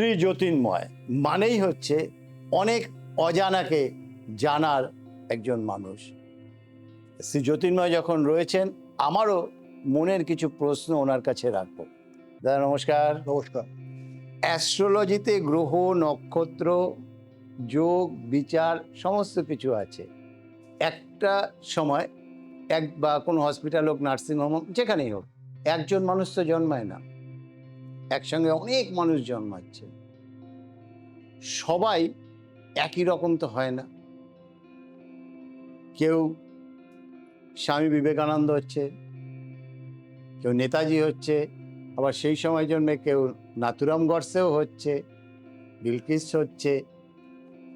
শ্রী জ্যোতির্ময় মানেই হচ্ছে অনেক অজানাকে জানার একজন মানুষ। শ্রী জ্যোতির্ময় যখন রয়েছেন আমারও মনের কিছু প্রশ্ন ওনার কাছে রাখব। দাদা নমস্কার। নমস্কার। অ্যাস্ট্রোলজিতে গ্রহ নক্ষত্র যোগ বিচার সমস্ত কিছু আছে। একটা সময় এক বা কোনো হসপিটাল হোক নার্সিংহোম হোক যেখানেই হোক একজন মানুষ তো জন্মায় না। একসঙ্গে অনেক মানুষ জন্মাচ্ছে। সবাই একই রকম তো হয় না। কেউ স্বামী বিবেকানন্দ হচ্ছে, কেউ নেতাজি হচ্ছে, আবার সেই সময় জন্মে কেউ নাথুরাম গডসেও হচ্ছে বিলকিস হচ্ছে,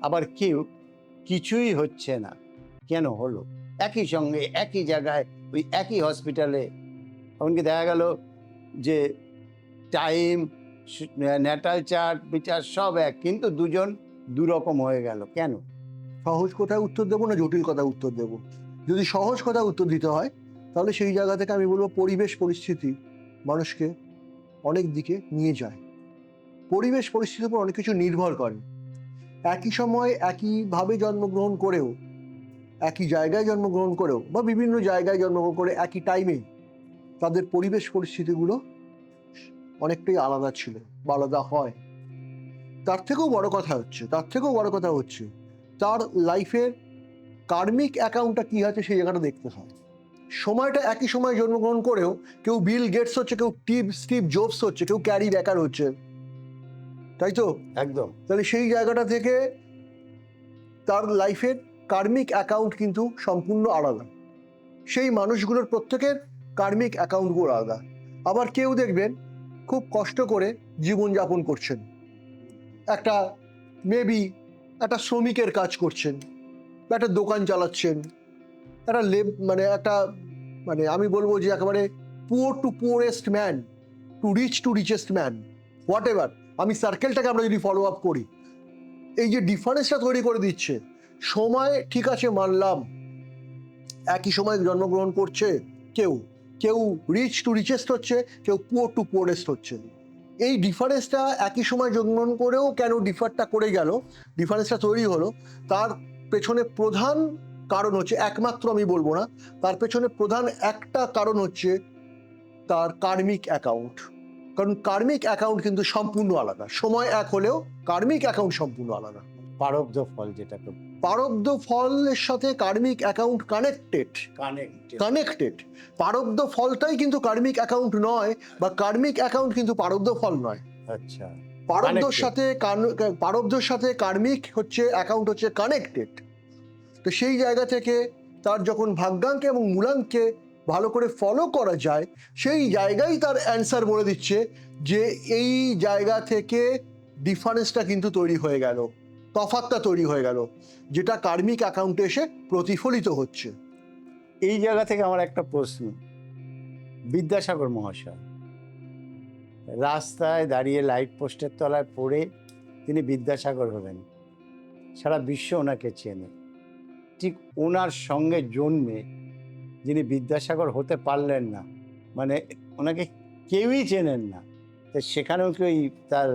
আবার কেউ কিছুই হচ্ছে না। কেন হলো? একই সঙ্গে, একই জায়গায়, ওই একই হসপিটালে এমনকি দেখা গেল যে টাইম ন্যাটাল চার্ট বিচার সব এক, কিন্তু দুজন দুরকম হয়ে গেল। কেন? সহজ কথায় উত্তর দেবো না জটিল কথায় উত্তর দেবো? যদি সহজ কথায় উত্তর দিতে হয়, তাহলে সেই জায়গা থেকে আমি বলব পরিবেশ পরিস্থিতি মানুষকে অনেক দিকে নিয়ে যায়। পরিবেশ পরিস্থিতির উপর অনেক কিছু নির্ভর করে। একই সময় একইভাবে জন্মগ্রহণ করেও, একই জায়গায় জন্মগ্রহণ করেও বা বিভিন্ন জায়গায় জন্মগ্রহণ করে একই টাইমে তাদের পরিবেশ পরিস্থিতিগুলো অনেকটাই আলাদা ছিল বা আলাদা হয়। তার থেকেও বড় কথা হচ্ছে তার থেকেও বড় কথা হচ্ছে তার লাইফের কার্মিক অ্যাকাউন্টটা কী আছে সেই জায়গাটা দেখতে হয়। সময়টা একই সময় জন্মগ্রহণ করেও কেউ বিল গেটস হচ্ছে কেউ টিপ স্টিভ জোবস হচ্ছে কেউ ক্যারি ব্যাকার হচ্ছে। তাই তো? একদম। তাহলে সেই জায়গাটা থেকে তার লাইফের কার্মিক অ্যাকাউন্ট কিন্তু সম্পূর্ণ আলাদা। সেই মানুষগুলোর প্রত্যেকের কার্মিক অ্যাকাউন্টগুলো আলাদা। আবার কেউ দেখবেন খুব কষ্ট করে জীবনযাপন করছেন। একটা মেবি একটা শ্রমিকের কাজ করছেন বা একটা দোকান চালাচ্ছেন, একটা লেব মানে একটা মানে আমি বলব যে একেবারে poor to poorest man to rich to richest man whatever আমি সার্কেলটাকে আমরা যদি ফলো আপ করি, এই যে ডিফারেন্সটা তৈরি করে দিচ্ছে, সময় ঠিক আছে মানলাম, একই সময় জন্মগ্রহণ করছে কেউ কেউ রিচ টু রিচেস্ট হচ্ছে, কেউ পুয়ার টু পুয়ারেস্ট হচ্ছে। এই ডিফারেন্সটা একই সময় জন্মগ্রহণ করেও কেন ডিফারটা করে গেল ডিফারেন্সটা তৈরি হলো, তার পেছনে প্রধান কারণ হচ্ছে, একমাত্র আমি বলব না, তার পেছনে প্রধান একটা কারণ হচ্ছে তার কার্মিক অ্যাকাউন্ট কারণ কার্মিক অ্যাকাউন্ট কিন্তু সম্পূর্ণ আলাদা, সময় এক হলেও কার্মিক অ্যাকাউন্ট সম্পূর্ণ আলাদা। পারব্ধ ফল যেটাকে পারব্ধ ফলের সাথে কার্মিক অ্যাকাউন্ট কানেক্টেড কানেক্টেড পারব্ধ ফলটাই কিন্তু কার্মিক অ্যাকাউন্ট নয় বা কার্মিক অ্যাকাউন্ট কিন্তু পারব্ধ ফল নয়। আচ্ছা। পারব্ধর সাথে পারব্ধর সাথে কার্মিক হচ্ছে অ্যাকাউন্ট হচ্ছে কানেক্টেড তো সেই জায়গা থেকে তার যখন ভাগ্যাঙ্কে এবং মূলাঙ্কে ভালো করে ফলো করা যায় সেই জায়গায় তার অ্যান্সার বলে দিচ্ছে যে এই জায়গা থেকে ডিফারেন্সটা কিন্তু তৈরি হয়ে গেল। তফাতটা তৈরি হয়ে গেল, যেটা কার্মিক অ্যাকাউন্টে এসে প্রতিফলিত হচ্ছে। এই জায়গা থেকে আমার একটা প্রশ্ন। বিদ্যাসাগর মহাশয় রাস্তায় দাঁড়িয়ে লাইট পোস্টের তলায় পড়ে তিনি বিদ্যাসাগর হলেন সারা বিশ্ব ওনাকে চেনে। ঠিক ওনার সঙ্গে জন্মে যিনি বিদ্যাসাগর হতে পারলেন না মানে ওনাকে কেউই চেনেন না। তো সেখানেও কি তার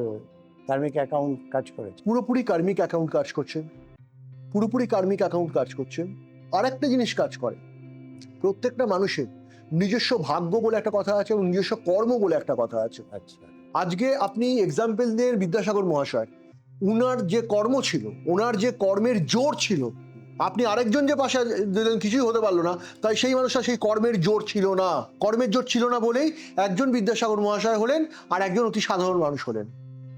কার্মিক অ্যাকাউন্ট কাজ করেছে। পুরোপুরি কার্মিক অ্যাকাউন্ট কাজ করছেন পুরোপুরি কার্মিক অ্যাকাউন্ট কাজ করছেন আর একটা জিনিস কাজ করে। প্রত্যেকটা মানুষের নিজস্ব ভাগ্য বলে একটা কথা আছে এবং নিজস্ব কর্ম বলে একটা কথা আছে। আচ্ছা। আজকে আপনি এক্সাম্পল দেন বিদ্যাসাগর মহাশয় উনার যে কর্ম ছিল ওনার যে কর্মের জোর ছিল আপনি আরেকজন যে পাশে দিলেন কিছুই হতে পারল না তাই সেই মানুষটা সেই কর্মের জোর ছিল না। কর্মের জোর ছিল না বলেই একজন বিদ্যাসাগর মহাশয় হলেন আর একজন অতি সাধারণ মানুষ হলেন।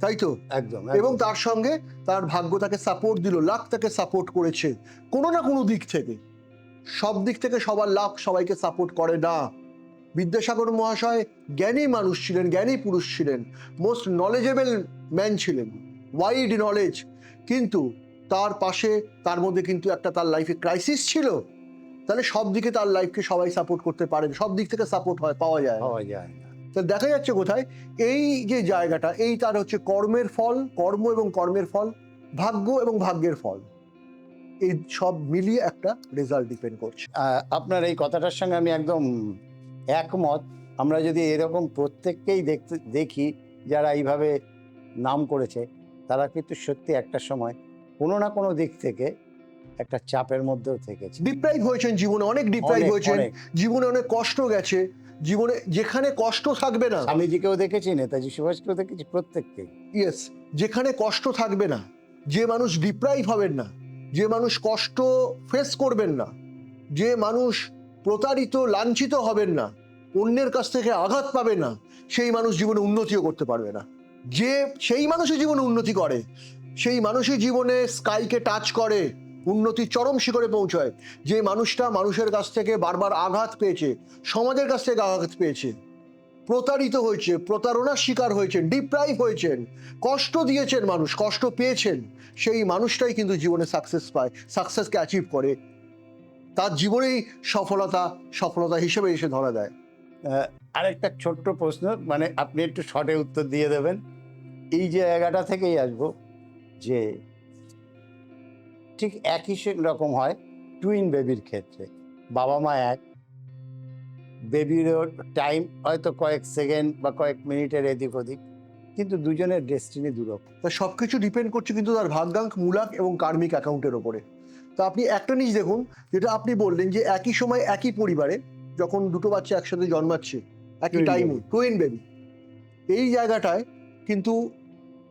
তাই তো? একদম এবং তার সঙ্গে তার ভাগ্য তাকে সাপোর্ট দিল লাখ তাকে সাপোর্ট করেছে। কোনো না কোনো দিক থেকে। সব দিক থেকে সবার লাক সবাইকে সাপোর্ট করে না। বিদ্যাসাগর মহাশয় জ্ঞানী মানুষ ছিলেন জ্ঞানী পুরুষ ছিলেন। মোস্ট নলেজেবল ম্যান ছিলেন। ওয়াইড নলেজ কিন্তু তার পাশে তার মধ্যে কিন্তু একটা তার লাইফে ক্রাইসিস ছিল। তাহলে সব দিকে তার লাইফকে সবাই সাপোর্ট করতে পারেন সব দিক থেকে সাপোর্ট হয় পাওয়া যায়। পাওয়া যায় না তো দেখা যাচ্ছে কোথায়? এই যে জায়গাটা এই তার হচ্ছে কর্মের ফল কর্ম এবং কর্মের ফল ভাগ্য এবং ভাগ্যের ফল। এই সব মিলিয়ে একটা রেজাল্ট ডিপেন্ড করছে। আপনার এই কথাটার সঙ্গে আমি একদম একমত। আমরা যদি এরকম প্রত্যেককেই দেখতে দেখি যারা এইভাবে নাম করেছে তারা কিন্তু সত্যি একটা সময় কোনো না কোনো দিক থেকে একটা চাপের মধ্যেও থেকেছে। ডিপ্রাইভ হয়েছেন জীবনে অনেক ডিপ্রাইভ হয়েছেন। জীবনে অনেক কষ্ট গেছে। জীবনে যেখানে কষ্ট থাকবে না। স্বামীজিকেও দেখেছি নেতাজি সুভাষকেও দেখেছি প্রত্যেককে ইয়েস যেখানে কষ্ট থাকবে না যে মানুষ ডিপ্রাইভ হবেন না যে মানুষ কষ্ট ফেস করবেন না যে মানুষ প্রতারিত লাঞ্ছিত হবেন না অন্যের কাছ থেকে আঘাত পাবে না সেই মানুষ জীবনে উন্নতিও করতে পারবে না। যে সেই মানুষই জীবনে উন্নতি করে সেই মানুষই জীবনে স্কাইকে টাচ করে উন্নতির চরম শিখরে পৌঁছায়। যে মানুষটা মানুষের কাছ থেকে বারবার আঘাত পেয়েছে, সমাজের কাছ থেকে আঘাত পেয়েছে। প্রতারিত হয়েছে, প্রতারণার শিকার হয়েছেন ডিপ্রাইভ হয়েছেন। কষ্ট দিয়েছেন মানুষ, কষ্ট পেয়েছেন। সেই মানুষটাই কিন্তু জীবনে সাকসেস পায় সাকসেসকে অ্যাচিভ করে। তার জীবনেই সফলতা সফলতা হিসেবে এসে ধরা দেয়। আরেকটা ছোট্ট প্রশ্ন মানে আপনি একটু শর্টে উত্তর দিয়ে দেবেন। এই জায়গাটা থেকেই আসব যে ঠিক একই সে- রকম হয় টুইন বেবির ক্ষেত্রে। বাবা মা এক। বেবিরও টাইম হয়তো কয়েক সেকেন্ড বা কয়েক মিনিটের এদিক ওদিক কিন্তু দুজনের ডেস্টিনি দুরকম। তা সব কিছু ডিপেন্ড করছে কিন্তু তার ভাগ্যাঙ্ক মূলাক এবং কার্মিক অ্যাকাউন্টের ওপরে তা আপনি একটা জিনিস দেখুন যেটা আপনি বললেন যে একই সময় একই পরিবারে যখন দুটো বাচ্চা একসাথে জন্মাচ্ছে একই টাইমে টুইন বেবি এই জায়গাটায় কিন্তু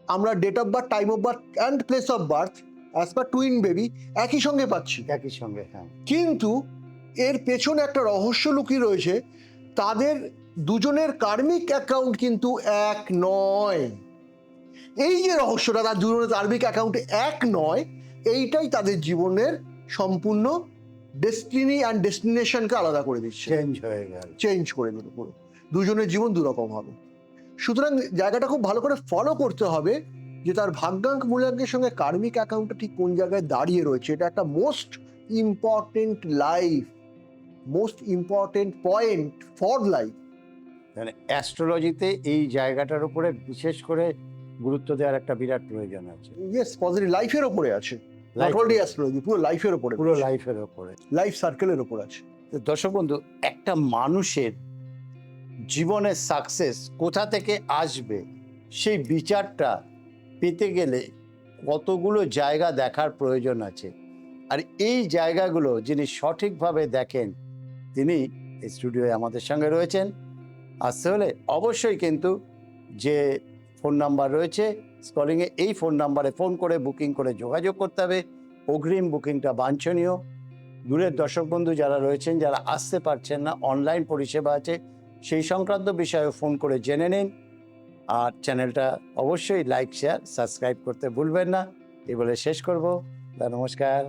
আমরা date of birth time of birth and place of birth as per twin baby একই সঙ্গে পাচ্ছি। একই সঙ্গে হ্যাঁ। কিন্তু এর পেছনে একটা রহস্য লুকিয়ে রয়েছে। তাদের দুজনের কার্মিক অ্যাকাউন্ট কিন্তু এক নয়। এই যে রহস্যটা তার দুজনের কার্মিক অ্যাকাউন্ট এক নয় এইটাই তাদের জীবনের সম্পূর্ণ ডেস্টিনি অ্যান্ড ডেস্টিনেশনকে আলাদা করে দিচ্ছে। চেঞ্জ হয়ে গেল। চেঞ্জ করে দিল পুরো। দুজনের জীবন দুরকম হবে। সুতরাং জায়গাটা খুব ভালো করে ফলো করতে হবে। যে তার ভাগ্যাঙ্ক মূল্যাঙ্কের সঙ্গে কার্মিক অ্যাকাউন্টটা ঠিক কোন জায়গায় দাঁড়িয়ে রয়েছে এটা একটা most important life most important point for life মানে অ্যাস্ট্রোলজিতে এই জায়গাটার উপরে বিশেষ করে গুরুত্ব দেওয়ার একটা বিরাট প্রয়োজন আছে। ইয়েস পজিটিভ লাইফের ওপরে আছে। নট অনলি অ্যাস্ট্রোলজি পুরো লাইফের ওপরে পুরো লাইফের ওপরে লাইফ সার্কেলের ওপর আছে। তো দর্শক বন্ধু একটা মানুষের জীবনের সাকসেস কোথা থেকে আসবে সেই বিচারটা পেতে গেলে কতগুলো জায়গা দেখার প্রয়োজন আছে। আর এই জায়গাগুলো যিনি সঠিকভাবে দেখেন, তিনি স্টুডিওয়ে আমাদের সঙ্গে রয়েছেন। আসতে হলে অবশ্যই কিন্তু যে ফোন নাম্বার রয়েছে স্কলিংয়ে এই ফোন নাম্বারে ফোন করে, বুকিং করে যোগাযোগ করতে হবে। অগ্রিম বুকিংটা বাঞ্ছনীয়। দূরের দর্শক বন্ধু যারা রয়েছেন, যারা আসতে পারছেন না, অনলাইন পরিষেবা আছে, সেই সংক্রান্ত বিষয়ে ফোন করে জেনে নিন। আর চ্যানেলটা অবশ্যই লাইক শেয়ার সাবস্ক্রাইব করতে ভুলবেন না। এই বলে শেষ করব। নমস্কার।